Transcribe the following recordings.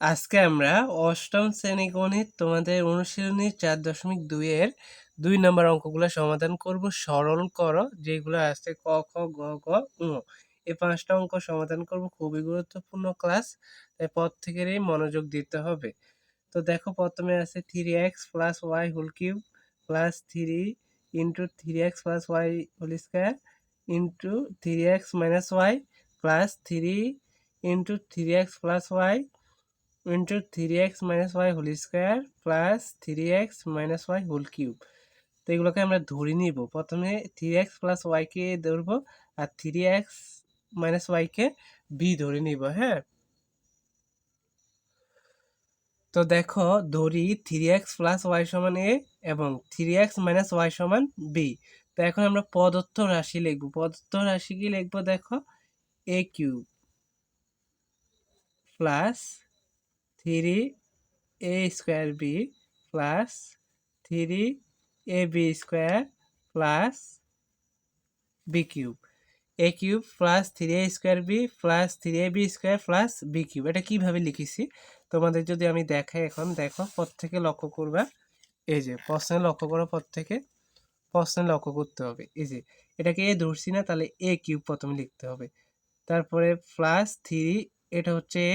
আজকে আমরা অষ্টম শ্রেণি গণিত তোমাদের অনুশীলনী চার দশমিক দুইয়ের দুই নম্বর অঙ্কগুলো সমাধান করব। সরল করো, যেগুলো আছে ক, খ, গ গ, ঙ। এই পাঁচটা অঙ্ক সমাধান করব, খুবই গুরুত্বপূর্ণ ক্লাস তাই পথ প্রত্যেকেরই মনোযোগ দিতে হবে। তো দেখো, প্রথমে আছে three x plus y whole cube plus three into three x plus y whole square into three x minus y plus three into three x plus y into three x minus y whole square plus three x minus y whole cube তো এগুলোকে আমরা ধরে নিব। প্রথমে three x plus ওয়াইকে ধরবো আর three x minus ওয়াইকে বি ধরে নিব হ্যাঁ? তো দেখো, ধরি থ্রি এক্স প্লাস ওয়াই সমান এ এবং থ্রি এক্স মাইনাস ওয়াই সমান বি তো এখন আমরা প্রদত্ত রাশি লিখব। প্রদত্ত রাশি কি লিখব দেখো? A cube plus three A square B plus three A B square plus B cube A cube plus three A square B plus three A B square plus B cube এটা কীভাবে লিখেছি? তোমাদের যদি আমি দেখাই এখন, দেখো, প্রত্যেকে লক্ষ্য করবা। এই যে, প্রশ্নে লক্ষ্য করো প্রত্যেকে। প্রশ্নে লক্ষ্য করতে হবে। এই যে, এটাকে এ ধরছি না, তাহলে এ কিউব প্রথমে লিখতে হবে। তারপরে প্লাস থ্রি এটা হচ্ছে এ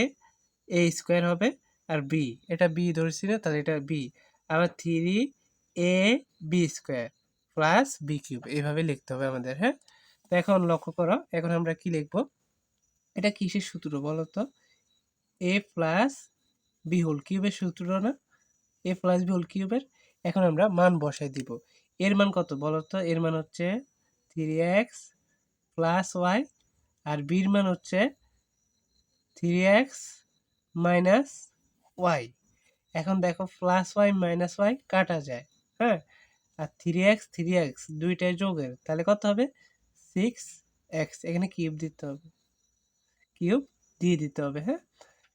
এ স্কোয়ার হবে আর বি এটা বি ধরছি না তাহলে এটা বি আবার three A B square plus B cube এইভাবে লিখতে হবে আমাদের হ্যাঁ? তো এখন লক্ষ্য করো, এখন আমরা কি লিখব? এটা কিসের সূত্র বলো তো? এ প্লাস বি হোল কিউবের সূত্র না? এ প্লাস বি হোল কিউবের এখন আমরা মান বসাই দিব। এর মান কত বলো তো? এর মান হচ্ছে থ্রি এক্স প্লাস ওয়াই আর বির মান হচ্ছে থ্রি এক্স মাইনাস ওয়াই এখন দেখো প্লাস ওয়াই মাইনাস ওয়াই কাটা যায় হ্যাঁ? আর থ্রি এক্স থ্রি এক্স দুইটাই যোগের, তাহলে কত হবে? সিক্স এক্স এখানে কিউব দিতে হবে। কিউব দিয়ে দিতে হবে হ্যাঁ?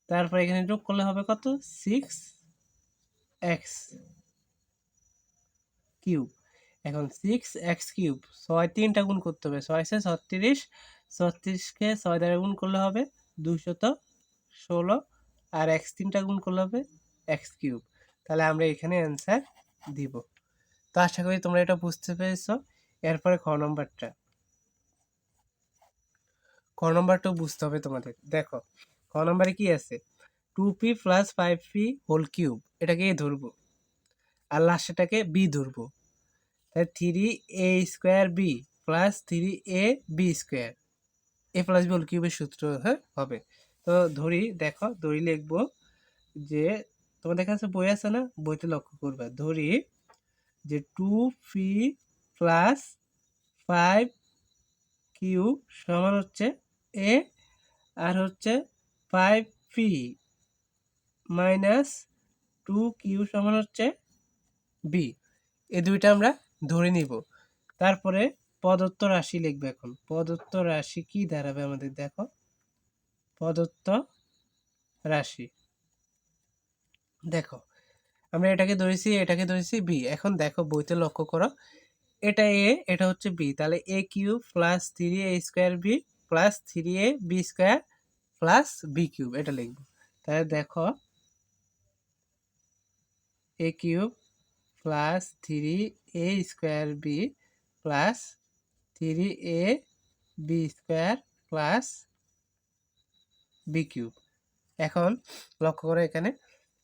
তারপর এখানে যোগ করলে হবে কত? সিক্স এক্স কিউব এখন সিক্স এক্স কিউব ছয় তিনটা গুণ করতে হবে, ছয় সে ছত্রিশ, ছত্রিশকে ছয় দ্বারা গুণ করলে হবে দুশত ষোলো। আর এক্স তিনটা গুণ করলে হবে এক্স কিউব। তাহলে আমরা এখানে অ্যান্সার দিব। তো আশা করি তোমরা এটা বুঝতে পেরেছ। এরপরে খ নম্বরটা। খ নম্বরটাও বুঝতে হবে তোমাদের। দেখো, খ নম্বরে কি আছে? Two P plus five P whole cube এটাকে এ ধরবো আর লাস্টেটাকে বি ধরবো। তাহলে three A square B plus three A B square A plus B whole কিউবের সূত্র হ্যাঁ হবে। তো ধরি, দেখো, ধরি লিখব যে তোমাদের কাছে বই আছে না? বইতে লক্ষ্য করবে। ধরি যে two P plus five Q সমান হচ্ছে এ আর হচ্ছে five P minus two Q সমান হচ্ছে বি এই দুইটা আমরা ধরে নিব। তারপরে প্রদত্ত রাশি লিখবে এখন। প্রদত্ত রাশি কি দাঁড়াবে আমাদের? দেখো। প্রদত্ত রাশি। দেখো, আমরা এটাকে ধরেছি এটাকে ধরেছি বি এখন দেখো, বইতে লক্ষ্য করো, এটা এ এটা হচ্ছে বি তাহলে A cube plus three A square B plus three A B square plus B cube, এটা লিখব। তাহলে দেখো A cube plus three A square B plus three A B square plus B cube এখন লক্ষ্য করো এখানে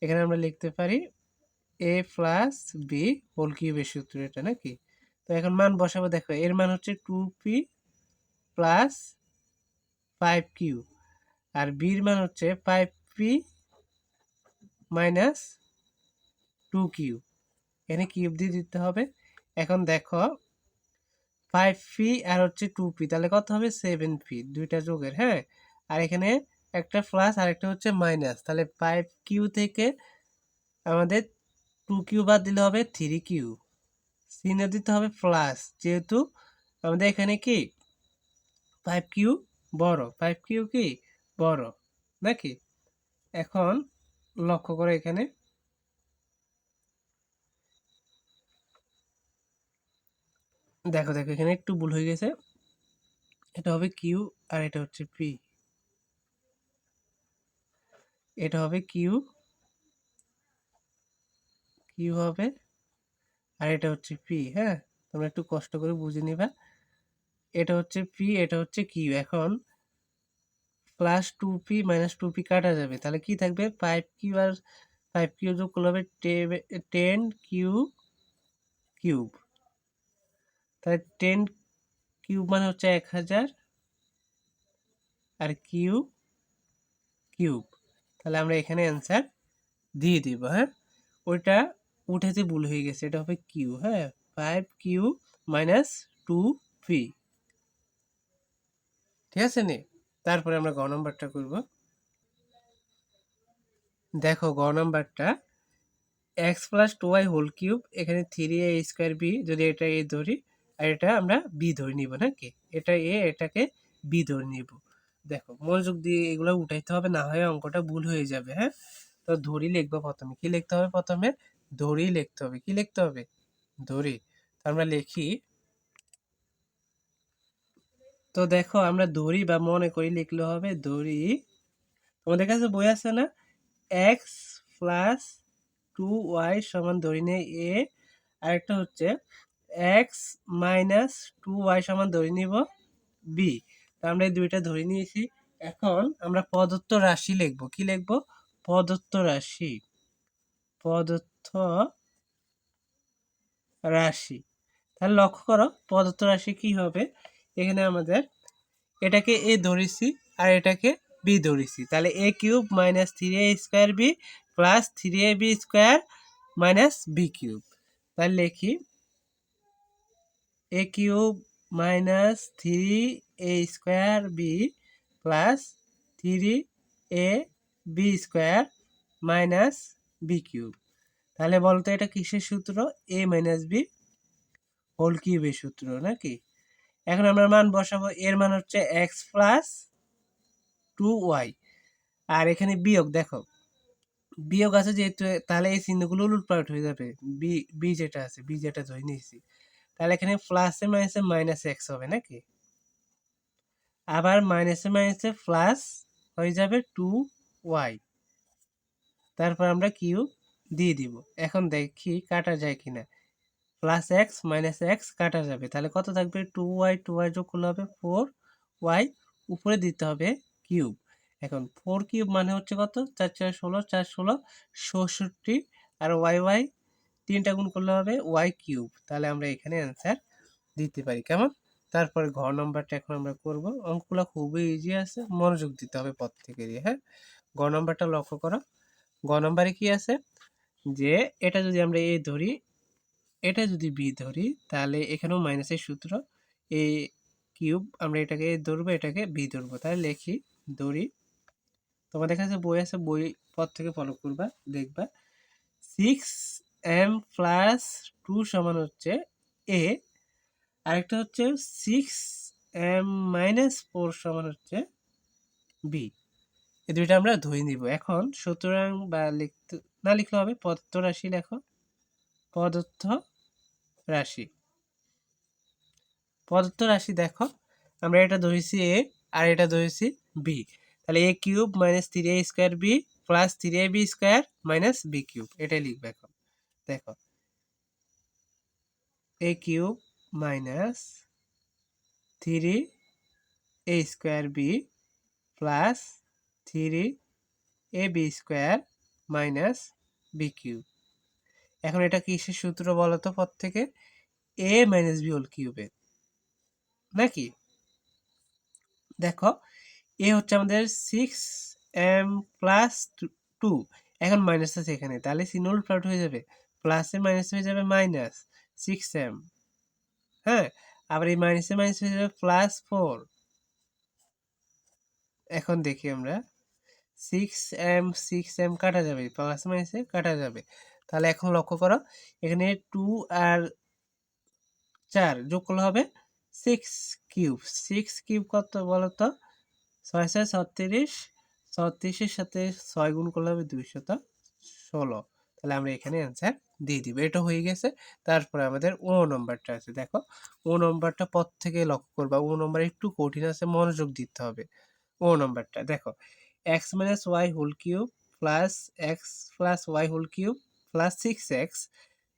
এখানে আমরা লিখতে পারি এ প্লাস বি হোল কিউবের সূত্র এটা নাকি? তো এখন মান বসাবো, দেখো, এর মান হচ্ছে two P plus five Q আর বির মান হচ্ছে five P minus two Q এখানে কিউব দিয়ে দিতে হবে। এখন দেখো ফাইভ পি আর হচ্ছে টু পি তাহলে কত হবে? সেভেন পি দুইটা যোগের হ্যাঁ? আর এখানে একটা প্লাস আর একটা হচ্ছে মাইনাস। তাহলে ফাইভ কিউ থেকে আমাদের টু কিউ বাদ দিলে হবে থ্রি কিউ চিহ্ন দিতে হবে প্লাস যেহেতু আমাদের এখানে কি? ফাইভ কিউ বড়। ফাইভ কিউ কি? বড়। নাকি? এখন লক্ষ্য করে এখানে দেখো দেখো, এখানে একটু ভুল হয়ে গেছে। এটা হবে কিউ আর এটা হচ্ছে পি এটা হবে কিউ কিউ হবে, আর এটা হচ্ছে পি হ্যাঁ? তোমরা একটু কষ্ট করে বুঝে নিবা। এটা হচ্ছে পি এটা হচ্ছে কিউ এখন plus two P minus two P কাটা যাবে। তাহলে কি থাকবে? ফাইভ কিউ আর ফাইভ কিউ যোগ করলে হবে টেন কিউ কিউব তাহলে টেন কিউব মানে হচ্ছে এক হাজার, আর কিউ কিউব তাহলে আমরা এখানে অ্যান্সার দিয়ে দিব হ্যাঁ? ওইটা উঠেতে ভুল হয়ে গেছে, এটা হবে কিউ হ্যাঁ? Five Q minus two P ঠিক আছে নে? তারপরে আমরা গ নাম্বারটা করব। দেখো গ নাম্বারটা x plus two y whole cube এখানে থ্রি এ স্কোয়ার বি যদি এটা এ ধরি, আর এটা আমরা বি ধরে নিব নাকি এটা এ এটাকে বি ধরে নিব। দেখো, মনোযোগ দিয়ে এগুলো উঠাইতে হবে, না হয় অঙ্কটা ভুল হয়ে যাবে হ্যাঁ? তো ধরি লিখব প্রথমে। কি লিখতে হবে প্রথমে? ধরি লিখতে হবে। কি লিখতে হবে? ধরি। তো আমরা লিখি, তো দেখো আমরা ধরি বা মনে করি লিখলে হবে ধরি। তোমাদের কাছে বই আছে না? এক্স প্লাস টু ওয়াই সমান ধরি নেই এ আরেকটা হচ্ছে এক্স মাইনাস টু ওয়াই সমান ধরে নিব বি তো আমরা এই দুইটা ধরে নিয়েছি। এখন আমরা প্রদত্ত রাশি লিখব। কি লিখব? প্রদত্ত রাশি। প্রদত্ত রাশি। তাহলে লক্ষ্য করো, প্রদত্ত রাশি কি হবে? এখানে আমাদের এটাকে এ ধরেছি আর এটাকে বি ধরেছি। তাহলে A cube minus three A square B plus three A B square minus B cube. তাহলে লিখি, A cube minus three A square B plus three A B square minus B cube তাহলে বলতো এটা কিসের সূত্র? এ minus B whole কিউবের সূত্র, নাকি? এখন আমরা মান বসাবো, এর মান হচ্ছে এক্স প্লাস টু ওয়াই আর এখানে বিয়োগ, দেখো। বিয়োগ আছে যেহেতু, তাহলে এই চিহ্নগুলো উলটপালট হয়ে যাবে। বি বি যেটা আছে বি যেটা ধরে নিয়েছি। তাহলে এখানে প্লাসে মাইনাসে মাইনাস এক্স হবে, নাকি? আবার মাইনাসে মাইনাসে প্লাস হয়ে যাবে টু ওয়াই তারপর আমরা কিউ দিয়ে দিব। এখন দেখি কাটা যায় কি না প্লাস এক্স মাইনাস এক্স কাটা যাবে। তাহলে কত থাকবে? টু ওয়াই টু ওয়াই যোগ করলে হবে ফোর ওয়াই উপরে দিতে হবে কিউব এখন ফোর কিউব মানে হচ্ছে কত? চার চার, ষোলো চার, ষোলো, ষষট্টি। আর ওয়াই ওয়াই তিনটা গুণ করলে হবে ওয়াই কিউব তাহলে আমরা এখানে অ্যান্সার দিতে পারি। কেমন? তারপরে ঘর নম্বরটা এখন আমরা করব। অঙ্কগুলো খুবই ইজি আছে, মনোযোগ দিতে হবে প্রত্যেকেরই হ্যাঁ? গ নম্বরটা লক্ষ্য করো। গ নম্বরে কি আছে? যে এটা যদি আমরা এ ধরি, এটা যদি বি ধরি, তাহলে এখানেও মাইনাসের সূত্র এ কিউব আমরা এটাকে এ ধরবো, এটাকে বি ধরবো। তাহলে লেখি, ধরি, তোমাদের কাছে বই আছে, বই পর থেকে ফলো করবা, দেখবা। সিক্স এম প্লাস টু সমান হচ্ছে এ আরেকটা হচ্ছে সিক্স এম মাইনাস ফোর সমান হচ্ছে বি এই দুইটা আমরা ধরে নিব। এখন সুতরাং বা লিখতে, না লিখলে হবে পদার্থ রাশি লেখো। পদার্থ রাশি। পদার্থ রাশি দেখো, আমরা এটা ধরেছি এ আর এটা ধরেছি বি তাহলে A cube minus three A square B plus three A B square minus B cube এটাই লিখবে এখন। দেখো A cube minus three A square B plus three A B square minus B cube. এখন এটা কিসের সূত্র বলো তো পর থেকে এ মাইনাস বি হোল কিউবের। নাকি? দেখো, এ হচ্ছে আমাদের সিক্স এম প্লাস টু এখন মাইনাস আছে এখানে, তাহলে সিনোল প্লট হয়ে যাবে প্লাসে মাইনাস হয়ে যাবে মাইনাস সিক্স এম আবার এই মাইনাসে মাইনাস হয়ে যাবে প্লাস ফোর এখন দেখি আমরা। সিক্স এম সিক্স এম কাটা যাবে। প্লাস মাইনাসে কাটা যাবে। তাহলে এখন লক্ষ্য করো, এখানে টু আর চার যোগ করলে হবে সিক্স কিউব সিক্স কিউব কত বলো তো ছয় ছয় ছত্রিশ। ছত্রিশের সাথে ছয় গুণ করলে হবে দুইশত ষোলো। তাহলে আমরা এখানে অ্যান্সার দিয়ে দিব। এটা হয়ে গেছে। তারপরে আমাদের ও নম্বরটা আছে। দেখো ও নম্বরটা পর থেকে লক্ষ্য করবা। ও নম্বর একটু কঠিন আছে, মনোযোগ দিতে হবে। ও নম্বরটা দেখো x minus y whole cube plus x plus y whole cube plus six x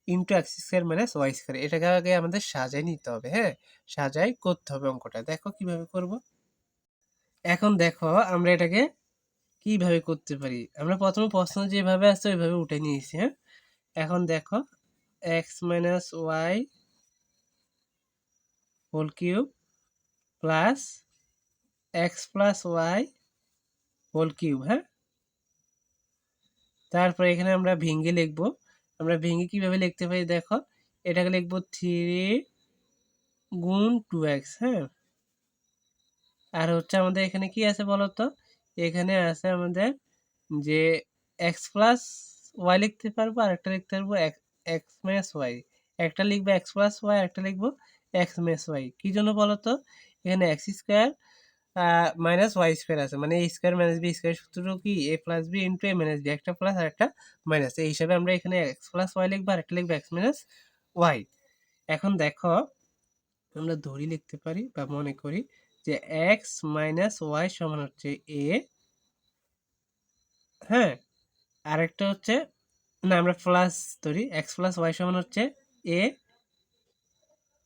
into x square minus y square এটাকে আগে আমাদের সাজাই নিতে হবে হ্যাঁ? সাজাই করতে হবে অঙ্কটা। দেখো, কীভাবে করব? এখন দেখো, আমরা এটাকে কীভাবে করতে পারি? আমরা প্রথমে প্রশ্ন যেভাবে আসছে ওইভাবে উঠে নিয়েছি হ্যাঁ? এখন দেখো x minus y whole cube plus x plus y whole cube হ্যাঁ? তারপরে এখানে আমরা ভেঙ্গে লিখব। আমরা ভেঙ্গে কীভাবে লিখতে পারি দেখো, এটাকে লিখব থ্রি গুণ টু এক্স হ্যাঁ? আর হচ্ছে আমাদের এখানে কি আছে বলতো? এখানে আছে আমাদের যে এক্স প্লাস ওয়াই লিখতে পারব, আর একটা লিখতে পারব এক্স মাইনাস ওয়াই একটা লিখব এক্স প্লাস ওয়াই একটা লিখব এক্স মাইনাস ওয়াই কী জন্য বলো তো এখানে x square minus y square আছে। মানে A square minus B square সূত্র কি? A plus B into A minus B একটা প্লাস আর একটা মাইনাস এই হিসাবে আমরা এখানে এক্স প্লাস ওয়াই লিখব, আর একটা লিখব এক্স মাইনাস ওয়াই এখন দেখো, আমরা ধরি লিখতে পারি বা মনে করি যে এক্স মাইনাস ওয়াই সমান হচ্ছে এ হ্যাঁ? আরেকটা হচ্ছে, না, আমরা প্লাস ধরি এক্স প্লাস ওয়াই সমান হচ্ছে এ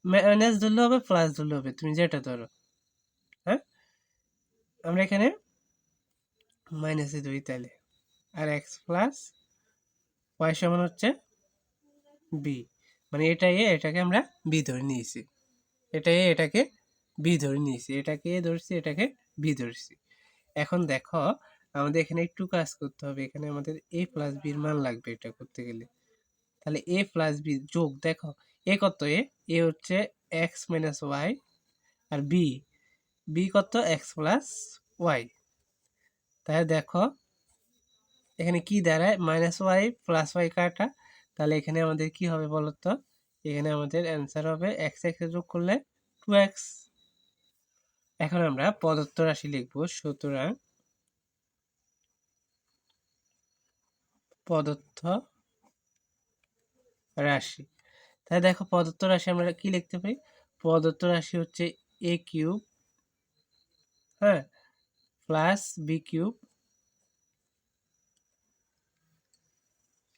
মাইনাস ধরলে হবে প্লাস ধরলে হবে, তুমি যেটা ধরো হ্যাঁ? আমরা এখানে মাইনাসে ধরি তাহলে, আর এক্স প্লাস ওয়াই সমান হচ্ছে বি মানে এটা এ, এটাকে আমরা বি ধরে নিয়েছি এটা এ, এটাকে বি ধরে নিয়েছি, এটাকে এ ধরছি, এটাকে বি ধরছি, এখন দেখো আমাদের এখানে একটু কাজ করতে হবে। এখানে আমাদের এ প্লাস বির মান লাগবে এটা করতে গেলে। তাহলে এ প্লাস বি যোগ দেখো এ কত এ এ হচ্ছে এক্স মাইনাস ওয়াই আর বি বি কত? এক্স প্লাস ওয়াই তাহলে দেখো, এখানে কি দাঁড়ায়? মাইনাস ওয়াই প্লাস ওয়াই কাটা। তাহলে এখানে আমাদের কি হবে বলতো? এখানে আমাদের অ্যান্সার হবে এক্স এক্স যোগ করলে টু এক্স এখন আমরা প্রদত্ত রাশি লিখব। সুতরাং প্রদত্ত রাশি। তাহলে দেখো প্রদত্ত রাশি আমরা কি লিখতে পারি? প্রদত্ত রাশি হচ্ছে এ কিউব হ্যাঁ plus B cube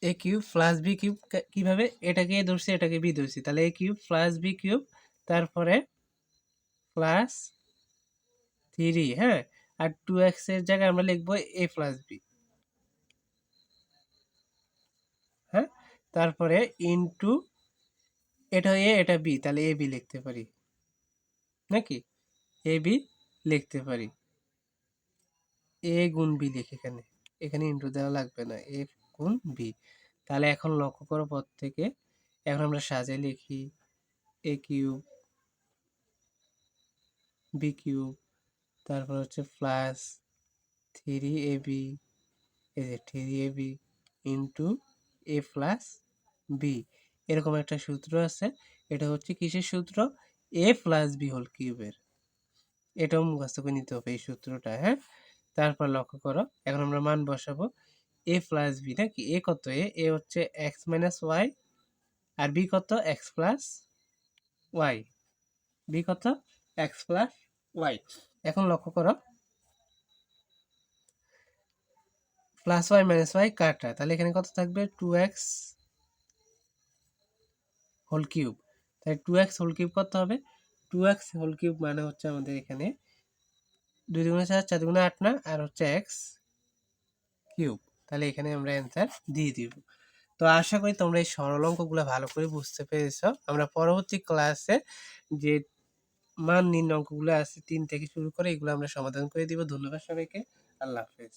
A cube plus B cube কীভাবে? এটাকে এ ধরছি, এটাকে বি ধরছি। তাহলে A cube plus B cube তারপরে প্লাস থ্রি হ্যাঁ আর টু এক্সের জায়গায় আমরা লিখব এ প্লাস বি হ্যাঁ তারপরে ইনটু এটা এ, এটা বি, তাহলে এ বি লিখতে পারি। নাকি? এ বি লিখতে পারি। এ গুণ বি লিখে এখানে। এখানে ইন্টু দেওয়া লাগবে না, এ গুণ বি। তাহলে এখন লক্ষ্য করো পর থেকে। এখন আমরা সাজে লিখি এ কিউব, বি কিউব, তারপর হচ্ছে প্লাস থ্রি এ বি এই যে three A B into A plus B এরকম একটা সূত্র আছে। এটা হচ্ছে কিসের সূত্র? এ প্লাস বি হোল কিউবের এটাও মুখস্থ করে নিতে হবে এই সূত্রটা হ্যাঁ? তারপর লক্ষ্য করো, এখন আমরা মান বসাবো। এ প্লাস বি নাকি? এ কত? এ এ হচ্ছে এক্স মাইনাস ওয়াই আর বি কত? এক্স প্লাস ওয়াই বি কত? এক্স প্লাস ওয়াই এখন লক্ষ্য করো প্লাস ওয়াই মাইনাস ওয়াই কাটা। তাহলে এখানে কত থাকবে? টু এক্স হোল কিউব তাই টু এক্স হোল কিউব কত হবে? টু এক্স হোল কিউব মানে হচ্ছে আমাদের এখানে দুই দুগুণে চার চার দুগুণে আট না? আর হচ্ছে এক্স কিউব তাহলে এখানে আমরা অ্যান্সার দিয়ে দিব। তো আশা করি তোমরা এই সরল অঙ্কগুলো ভালো করে বুঝতে পেরেছ। আমরা পরবর্তী ক্লাসে যে মান নিম্ন অঙ্কগুলো আছে, তিন থেকে শুরু করে এগুলো আমরা সমাধান করে দিব। ধন্যবাদ সবাইকে। আল্লাহ হাফেজ।